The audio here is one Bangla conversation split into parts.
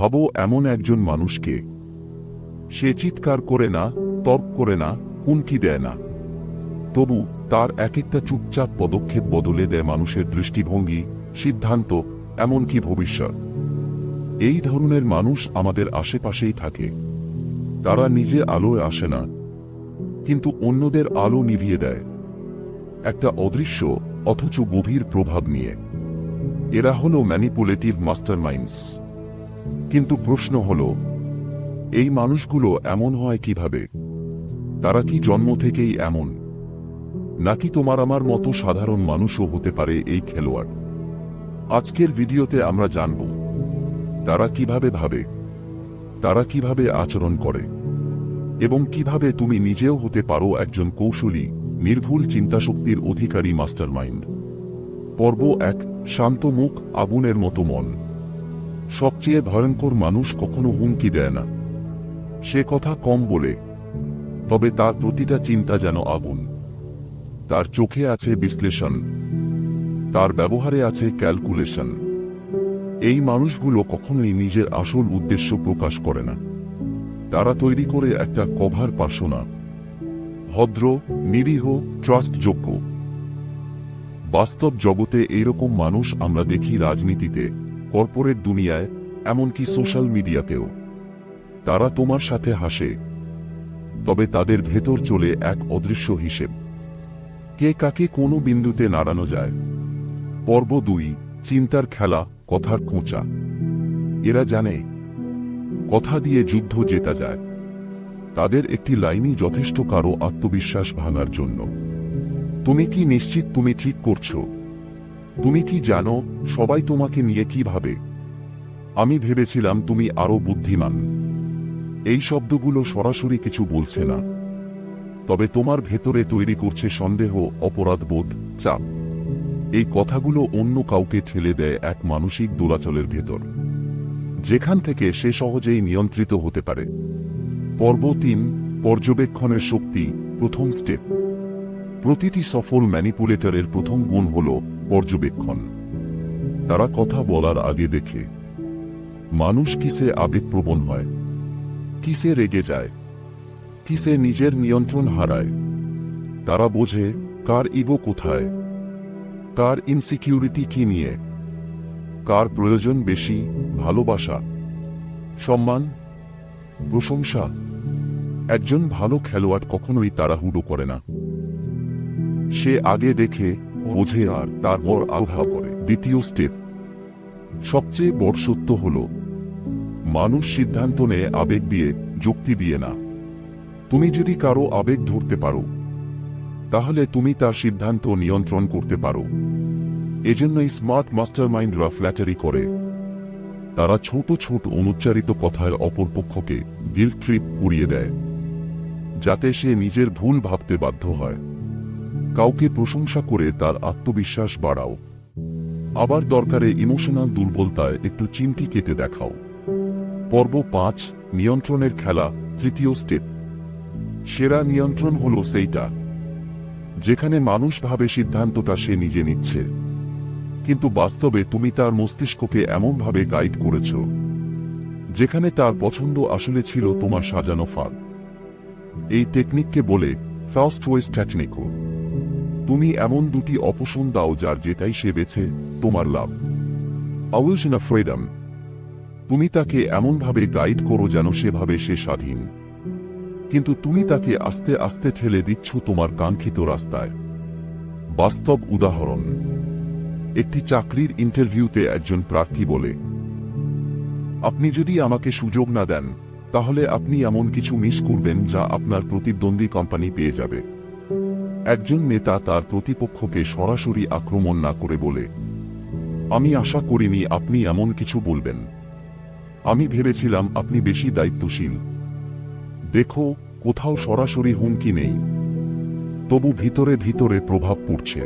ভাবো এমন একজন মানুষকে। সে চিৎকার করে না, তর্ক করে না, হুমকি দেয় না। তবু তার এক একটা চুপচাপ পদক্ষেপ বদলে দেয় মানুষের দৃষ্টিভঙ্গি, সিদ্ধান্ত, এমনকি ভবিষ্যৎ। এই ধরনের মানুষ আমাদের আশেপাশেই থাকে। তারা নিজে আলোয় আসে না, কিন্তু অন্যদের আলো নিভিয়ে দেয়। একটা অদৃশ্য, অথচ গভীর প্রভাব নিয়ে। এরা হল ম্যানিপুলেটিভ মাস্টারমাইন্ডস। কিন্তু প্রশ্ন হল, এই মানুষগুলো এমন হয় কীভাবে? তারা কি জন্ম থেকেই এমন? নাকি তোমার আমার মতো সাধারণ মানুষও হতে পারে এই খেলোয়াড়? আজকের ভিডিওতে আমরা জানব, তারা কীভাবে ভাবে, তারা কীভাবে আচরণ করে, এবং কীভাবে তুমি নিজেও হতে পারো একজন কৌশলী, নির্ভুল চিন্তাশক্তির অধিকারী মাস্টারমাইন্ড। পর্ব এক, শান্ত মুখ, আগুনের মতো মন। সবচেয়ে ভয়ঙ্কর মানুষ কখনো হুমকি দেয় না। সে কথা কম বলে, তবে তার প্রতিটা চিন্তা যেন আগুন। তার চোখে আছে বিশ্লেষণ, তার ব্যবহারে আছে ক্যালকুলেশন। এই মানুষগুলো কখনোই নিজের আসল উদ্দেশ্য প্রকাশ করে না। তারা তৈরি করে একটা কভার পার্সোনা, ভদ্র, নিরীহ, ট্রাস্টযোগ্য। বাস্তব জগতে এইরকম মানুষ আমরা দেখি রাজনীতিতে। কর্পোরেট দুনিয়ায়, এমনকি সোশ্যাল মিডিয়াতেও। তারা তোমার সাথে হাসে। তবে তাদের ভেতর চলে এক অদৃশ্য হিসেব। কে কাকে কোনো বিন্দুতে নাড়ানো যায়। পর্ব দুই, চিন্তার খেলা, কথার খোঁচা। এরা জানে, কথা দিয়ে যুদ্ধ জেতা যায়। তাদের একটি লাইনই যথেষ্ট কারও আত্মবিশ্বাস ভাঙার জন্য। তুমি কি নিশ্চিত তুমি ঠিক করছ? তুমি কি জানো সবাই তোমাকে নিয়ে কি ভাবে? আমি ভেবেছিলাম তুমি আরও বুদ্ধিমান। এই শব্দগুলো সরাসরি কিছু বলছে না। তবে তোমার ভেতরে তৈরি করছে সন্দেহ অপরাধবোধ চাপ। এই কথাগুলো অন্য কাউকে ঠেলে দেয় এক মানসিক দোলাচলের ভেতর। যেখান থেকে সে সহজেই নিয়ন্ত্রিত হতে পারে। পর্ব তিন, পর্যবেক্ষণের শক্তি, প্রথম স্টেপ প্রতিটি সফল ম্যানিপুলেটরের প্রথম গুণ হল পর্যবেক্ষণ। তারা কথা বলার আগে দেখে, মানুষ কিসে আবেগপ্রবণ হয়? কিসে রেগে যায়? কিসে নিজের নিয়ন্ত্রণ হারায়? তারা বোঝে, কার ইগো কোথায়? কার ইনসিকিউরিটি কি নিয়ে? কার প্রয়োজন বেশি, ভালোবাসা? সম্মান? প্রশংসা? একজন ভালো খেলোয়াড় কখনোই তাড়াহুড়ো করে না। সে আগে দেখে বোঝে আর তারপর আঘাত করে। দ্বিতীয় স্টেপ সবচেয়ে বড় সত্য হল, মানুষ সিদ্ধান্ত নেয় আবেগ দিয়ে, যুক্তি দিয়ে না। তুমি যদি কারও আবেগ ধরতে পারো, তাহলে তুমি তার সিদ্ধান্ত নিয়ন্ত্রণ করতে পারো। এজন্যই স্মার্ট মাস্টারমাইন্ডরা ফ্ল্যাটারি করে। তারা ছোট ছোট অনুচ্চারিত কথায় অপরপক্ষকে গিল্ট ট্রিপ উড়িয়ে দেয়, যাতে সে নিজের ভুল ভাবতে বাধ্য হয়। কাউকে প্রশংসা করে তার আত্মবিশ্বাস বাড়াও। আবার দরকারে ইমোশনাল দুর্বলতায় একটু চিমটি কেটে দেখাও। পর্ব পাঁচ, নিয়ন্ত্রণের খেলা, তৃতীয় স্টেপ সেরা নিয়ন্ত্রণ হল সেইটা, যেখানে মানুষ ভাবে সিদ্ধান্তটা সে নিজে নিচ্ছে। কিন্তু বাস্তবে তুমি তার মস্তিষ্ককে এমনভাবে গাইড করেছ, যেখানে তার পছন্দ আসলে ছিল তোমার সাজানো ফাঁদ। এই টেকনিককে বলে ফার্স্ট ওয়েস টেকনিকও তুমি এমন দুটি অপশন দাও যার যেটাই সে বেছে, তোমার লাভ। আউলশন ফ্রিডম তুমি তাকে এমনভাবে গাইড করো যেন সেভাবে সে স্বাধীন। কিন্তু তুমি তাকে আস্তে আস্তে ঠেলে দিচ্ছ তোমার কাঙ্ক্ষিত রাস্তায়। বাস্তব উদাহরণ। একটি চাকরির ইন্টারভিউতে একজন প্রার্থী বলে, আপনি যদি আমাকে সুযোগ না দেন, তাহলে আপনি এমন কিছু মিস করবেন যা আপনার প্রতিদ্বন্দ্বী কোম্পানি পেয়ে যাবে। একজন নেতা তার প্রতিপক্ষকে সরাসরি আক্রমণ না করে বলে, আমি আশা করিনি আপনি এমন কিছু বলবেন। আমি ভেবেছিলাম আপনি বেশি দায়িত্বশীল। দেখো, কোথাও সরাসরি হুমকি নেই। তবু ভিতরে ভিতরে প্রভাব পড়ছে।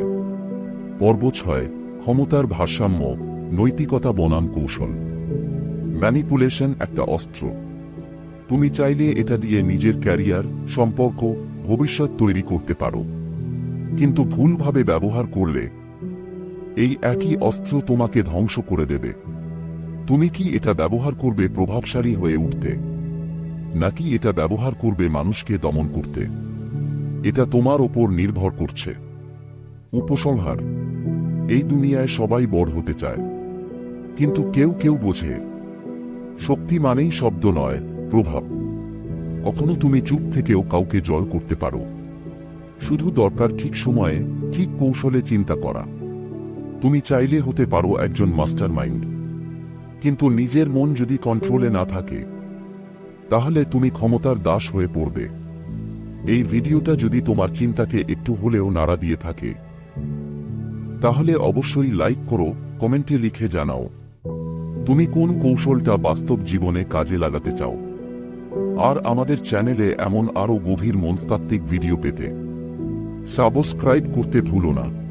পর্ব ছয়, ক্ষমতার ভারসাম্য, নৈতিকতা বনাম কৌশল। ম্যানিপুলেশন একটা অস্ত্র। তুমি চাইলে এটা দিয়ে নিজের ক্যারিয়ার, সম্পর্ক, ভবিষ্যৎ তৈরি করতে পারো। কিন্তু ভুলভাবে ব্যবহার করলে, এই একই অস্ত্র তোমাকে ধ্বংস করে দেবে। তুমি কি এটা ব্যবহার করবে প্রভাবশালী হয়ে উঠতে? নাকি এটা ব্যবহার করবে মানুষকে দমন করতে? এটা তোমার ওপর নির্ভর করছে। উপসংহার, এই দুনিয়ায় সবাই বড় হতে চায়। কিন্তু কেউ কেউ বোঝে, শক্তি মানেই শব্দ নয়, প্রভাব। কখনো তুমি চুপ থেকেও কাউকে জয় করতে পারো। শুধু দরকার ঠিক সময়ে, ঠিক কৌশলে চিন্তা করা। তুমি চাইলে হতে পারো একজন মাস্টার মাইন্ড কিন্তু নিজের মন যদি কন্ট্রোলে না থাকে, তাহলে তুমি ক্ষমতার দাস হয়ে পড়বে। এই ভিডিওটা যদি তোমার চিন্তাকে একটু হলেও নাড়া দিয়ে থাকে, তাহলে অবশ্যই লাইক করো, কমেন্টে লিখে জানাও। তুমি কোন কৌশলটা বাস্তব জীবনে কাজে লাগাতে চাও? আর আমাদের চ্যানেলে এমন আরও গভীর মনস্তাত্ত্বিক ভিডিও পেতে। সাবস্ক্রাইব করতে ভুলো না।